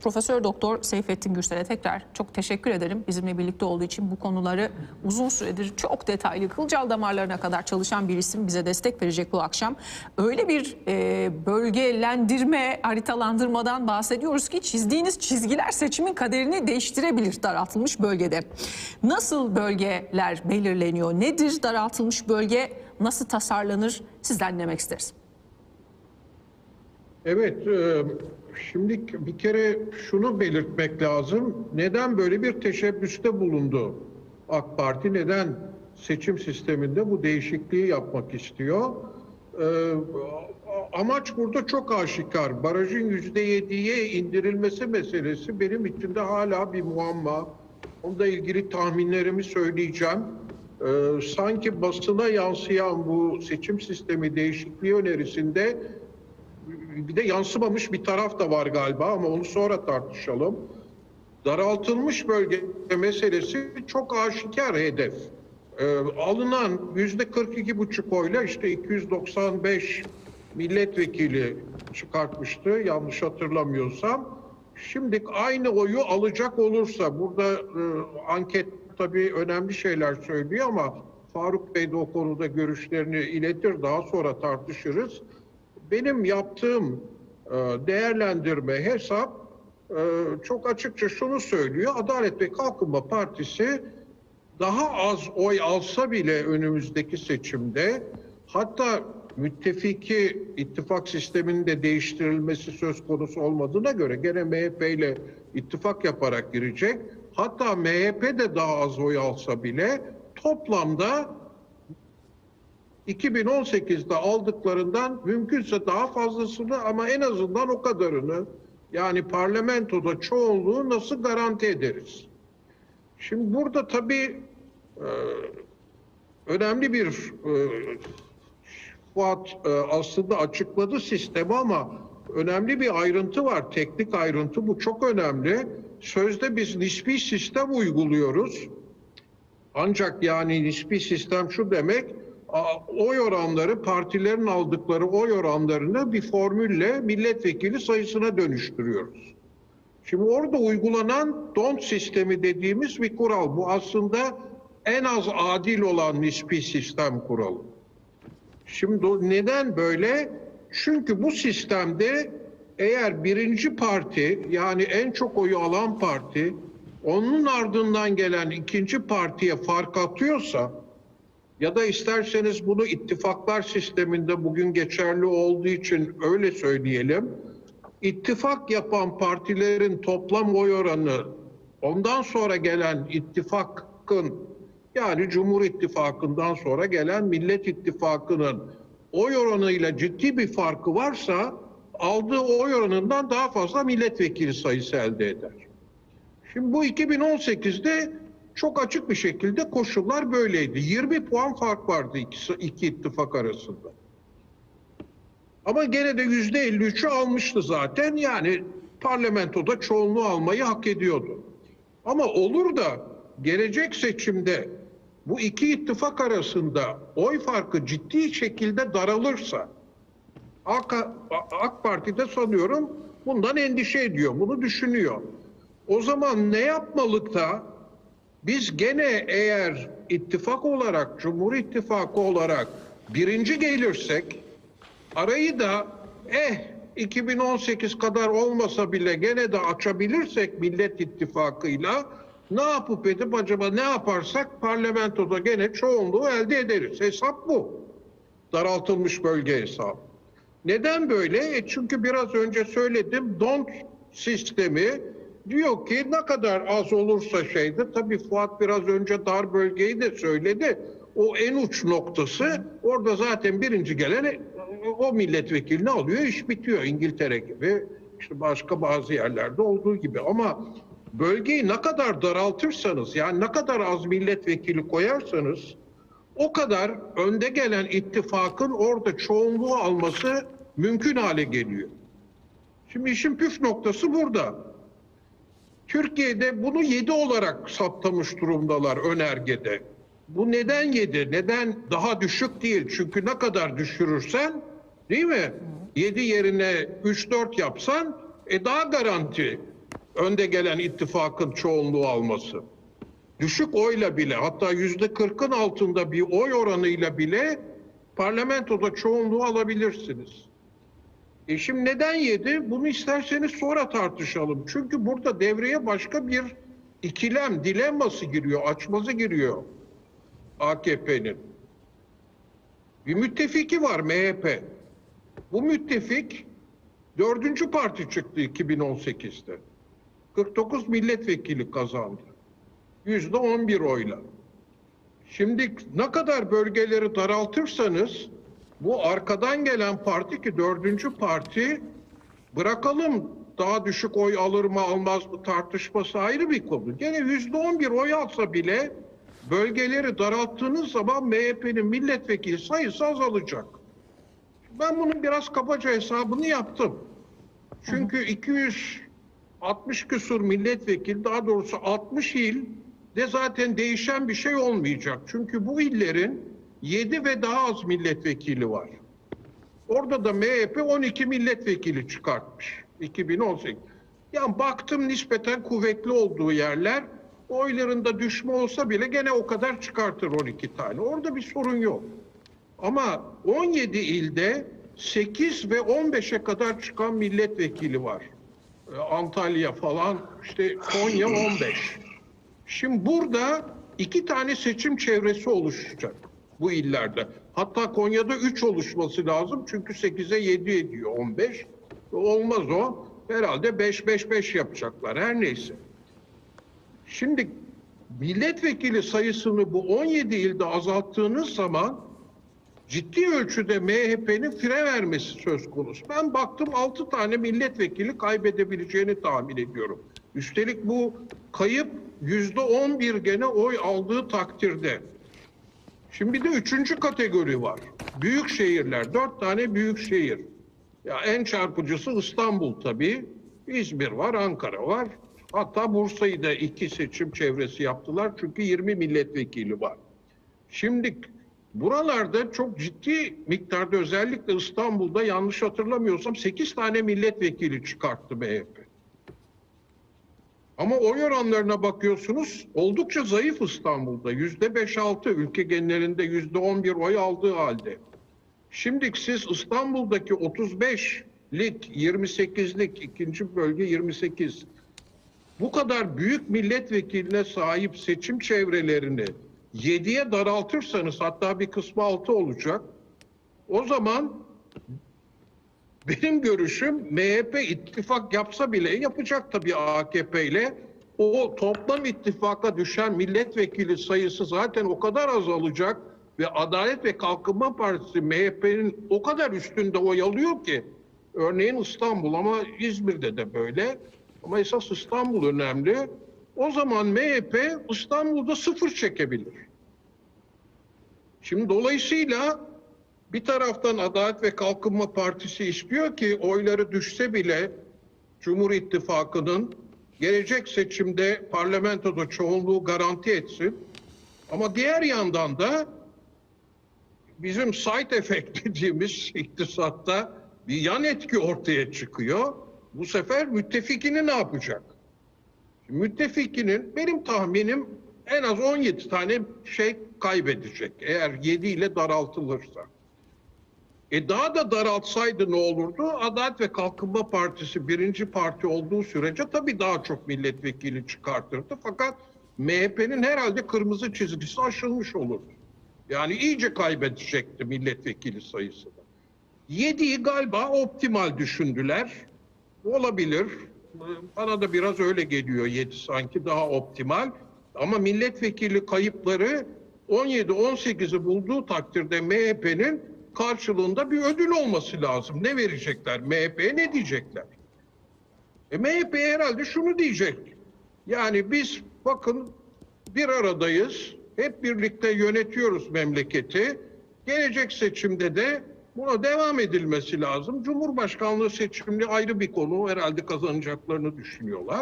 Profesör Doktor Seyfettin Gürsel'e tekrar çok teşekkür ederim. Bizimle birlikte olduğu için bu konuları uzun süredir çok detaylı kılcal damarlarına kadar çalışan bir isim bize destek verecek bu akşam. Öyle bir e, bölgelendirme, haritalandırmadan bahsediyoruz ki çizdiğiniz çizgiler seçimin kaderini değiştirebilir daraltılmış bölgede. Nasıl bölgeler belirleniyor? Nedir daraltılmış bölge? Nasıl tasarlanır? Sizden dinlemek isteriz. Evet, e, şimdi bir kere şunu belirtmek lazım. Neden böyle bir teşebbüste bulundu AK Parti? Neden seçim sisteminde bu değişikliği yapmak istiyor? E, Amaç burada çok aşikar. Barajın yüzde yediye indirilmesi meselesi benim için de hala bir muamma. Onunla ilgili tahminlerimi söyleyeceğim. E, Sanki basına yansıyan bu seçim sistemi değişikliği önerisinde bir de yansımamış bir taraf da var galiba ama onu sonra tartışalım. Daraltılmış bölge meselesi çok aşikar hedef. Ee, alınan yüzde 42 buçuk oyla işte 295 milletvekili çıkartmıştı yanlış hatırlamıyorsam. Şimdi aynı oyu alacak olursa burada e, anket tabii önemli şeyler söylüyor ama Faruk Bey de o konuda görüşlerini iletir daha sonra tartışırız benim yaptığım e, değerlendirme hesap e, çok açıkça şunu söylüyor. Adalet ve Kalkınma Partisi daha az oy alsa bile önümüzdeki seçimde hatta müttefiki ittifak sisteminin de değiştirilmesi söz konusu olmadığına göre gene MHP ile ittifak yaparak girecek. Hatta MHP de daha az oy alsa bile toplamda 2018'de aldıklarından mümkünse daha fazlasını ama en azından o kadarını yani parlamentoda çoğunluğu nasıl garanti ederiz? Şimdi burada tabii e, önemli bir e, Fuat e, aslında açıkladı sistemi ama önemli bir ayrıntı var. Teknik ayrıntı bu çok önemli. Sözde biz nispi sistem uyguluyoruz. Ancak yani nispi sistem şu demek, oy oranları partilerin aldıkları oy oranlarını bir formülle milletvekili sayısına dönüştürüyoruz. Şimdi orada uygulanan DONT sistemi dediğimiz bir kural. Bu aslında en az adil olan nispi sistem kuralı. Şimdi neden böyle? Çünkü bu sistemde eğer birinci parti yani en çok oyu alan parti onun ardından gelen ikinci partiye fark atıyorsa ya da isterseniz bunu ittifaklar sisteminde bugün geçerli olduğu için öyle söyleyelim. İttifak yapan partilerin toplam oy oranı ondan sonra gelen ittifakın yani Cumhur İttifakı'ndan sonra gelen Millet İttifakı'nın oy oranıyla ciddi bir farkı varsa aldığı oy oranından daha fazla milletvekili sayısı elde eder. Şimdi bu 2018'de çok açık bir şekilde koşullar böyleydi. 20 puan fark vardı iki, iki ittifak arasında. Ama gene de yüzde 53'ü almıştı zaten. Yani parlamentoda çoğunluğu almayı hak ediyordu. Ama olur da gelecek seçimde bu iki ittifak arasında oy farkı ciddi şekilde daralırsa AK, AK Parti'de sanıyorum bundan endişe ediyor, bunu düşünüyor. O zaman ne yapmalık da biz gene eğer ittifak olarak, Cumhur İttifakı olarak birinci gelirsek arayı da eh 2018 kadar olmasa bile gene de açabilirsek Millet İttifakı'yla ne yapıp edip acaba ne yaparsak parlamentoda gene çoğunluğu elde ederiz. Hesap bu. Daraltılmış bölge hesabı. Neden böyle? E çünkü biraz önce söyledim DONT sistemi diyor ki ne kadar az olursa şeyde tabii Fuat biraz önce dar bölgeyi de söyledi. O en uç noktası orada zaten birinci gelen e, o milletvekilini alıyor iş bitiyor İngiltere gibi işte başka bazı yerlerde olduğu gibi ama bölgeyi ne kadar daraltırsanız yani ne kadar az milletvekili koyarsanız o kadar önde gelen ittifakın orada çoğunluğu alması mümkün hale geliyor. Şimdi işin püf noktası burada. Türkiye'de bunu 7 olarak saptamış durumdalar önergede. Bu neden 7? Neden daha düşük değil? Çünkü ne kadar düşürürsen değil mi? 7 yerine 3-4 yapsan e daha garanti. önde gelen ittifakın çoğunluğu alması. Düşük oyla bile hatta yüzde kırkın altında bir oy oranıyla bile parlamentoda çoğunluğu alabilirsiniz. E şimdi neden yedi? Bunu isterseniz sonra tartışalım. Çünkü burada devreye başka bir ikilem, dilemması giriyor, açmazı giriyor AKP'nin. Bir müttefiki var MHP. Bu müttefik dördüncü parti çıktı 2018'de. 49 milletvekili kazandı. Yüzde 11 oyla. Şimdi ne kadar bölgeleri daraltırsanız bu arkadan gelen parti ki dördüncü parti bırakalım daha düşük oy alır mı almaz mı tartışması ayrı bir konu. Gene yüzde on bir oy alsa bile bölgeleri daralttığınız zaman MHP'nin milletvekili sayısı azalacak. Ben bunun biraz kabaca hesabını yaptım. Çünkü 260 küsur milletvekili daha doğrusu 60 il de zaten değişen bir şey olmayacak. Çünkü bu illerin 7 ve daha az milletvekili var. Orada da MHP 12 milletvekili çıkartmış 2018. Yani baktım nispeten kuvvetli olduğu yerler oylarında düşme olsa bile gene o kadar çıkartır 12 tane. Orada bir sorun yok. Ama 17 ilde 8 ve 15'e kadar çıkan milletvekili var. Ee, Antalya falan işte Konya 15. Şimdi burada iki tane seçim çevresi oluşacak bu illerde. Hatta Konya'da 3 oluşması lazım çünkü 8'e 7 ediyor 15. Olmaz o. Herhalde 5-5-5 yapacaklar her neyse. Şimdi milletvekili sayısını bu 17 ilde azalttığınız zaman ciddi ölçüde MHP'nin fire vermesi söz konusu. Ben baktım 6 tane milletvekili kaybedebileceğini tahmin ediyorum. Üstelik bu kayıp yüzde 11 gene oy aldığı takdirde. Şimdi bir de üçüncü kategori var. Büyük şehirler, dört tane büyük şehir. Ya en çarpıcısı İstanbul tabii. İzmir var, Ankara var. Hatta Bursa'yı da iki seçim çevresi yaptılar çünkü 20 milletvekili var. Şimdi buralarda çok ciddi miktarda özellikle İstanbul'da yanlış hatırlamıyorsam 8 tane milletvekili çıkarttı MHP. Ama oy oranlarına bakıyorsunuz oldukça zayıf İstanbul'da. Yüzde beş altı ülke genelinde yüzde on bir oy aldığı halde. Şimdi siz İstanbul'daki 35'lik 28'lik ikinci bölge 28 bu kadar büyük milletvekiline sahip seçim çevrelerini 7'ye daraltırsanız hatta bir kısmı 6 olacak. O zaman benim görüşüm MHP ittifak yapsa bile yapacak tabii AKP ile. O toplam ittifaka düşen milletvekili sayısı zaten o kadar azalacak ve Adalet ve Kalkınma Partisi MHP'nin o kadar üstünde oy alıyor ki örneğin İstanbul ama İzmir'de de böyle ama esas İstanbul önemli. O zaman MHP İstanbul'da sıfır çekebilir. Şimdi dolayısıyla bir taraftan Adalet ve Kalkınma Partisi istiyor ki oyları düşse bile Cumhur İttifakı'nın gelecek seçimde parlamentoda çoğunluğu garanti etsin. Ama diğer yandan da bizim side effect dediğimiz iktisatta bir yan etki ortaya çıkıyor. Bu sefer müttefikini ne yapacak? Müttefikinin benim tahminim en az 17 tane şey kaybedecek eğer 7 ile daraltılırsa. E daha da daraltsaydı ne olurdu? Adalet ve Kalkınma Partisi birinci parti olduğu sürece tabii daha çok milletvekili çıkartırdı. Fakat MHP'nin herhalde kırmızı çizgisi aşılmış olurdu. Yani iyice kaybedecekti milletvekili sayısını. Yediği galiba optimal düşündüler. Olabilir. Bana da biraz öyle geliyor yedi sanki daha optimal. Ama milletvekili kayıpları 17-18'i bulduğu takdirde MHP'nin karşılığında bir ödül olması lazım. Ne verecekler? MHP'ye ne diyecekler? E MHP herhalde şunu diyecek. Yani biz bakın bir aradayız. Hep birlikte yönetiyoruz memleketi. Gelecek seçimde de buna devam edilmesi lazım. Cumhurbaşkanlığı seçimli ayrı bir konu. Herhalde kazanacaklarını düşünüyorlar.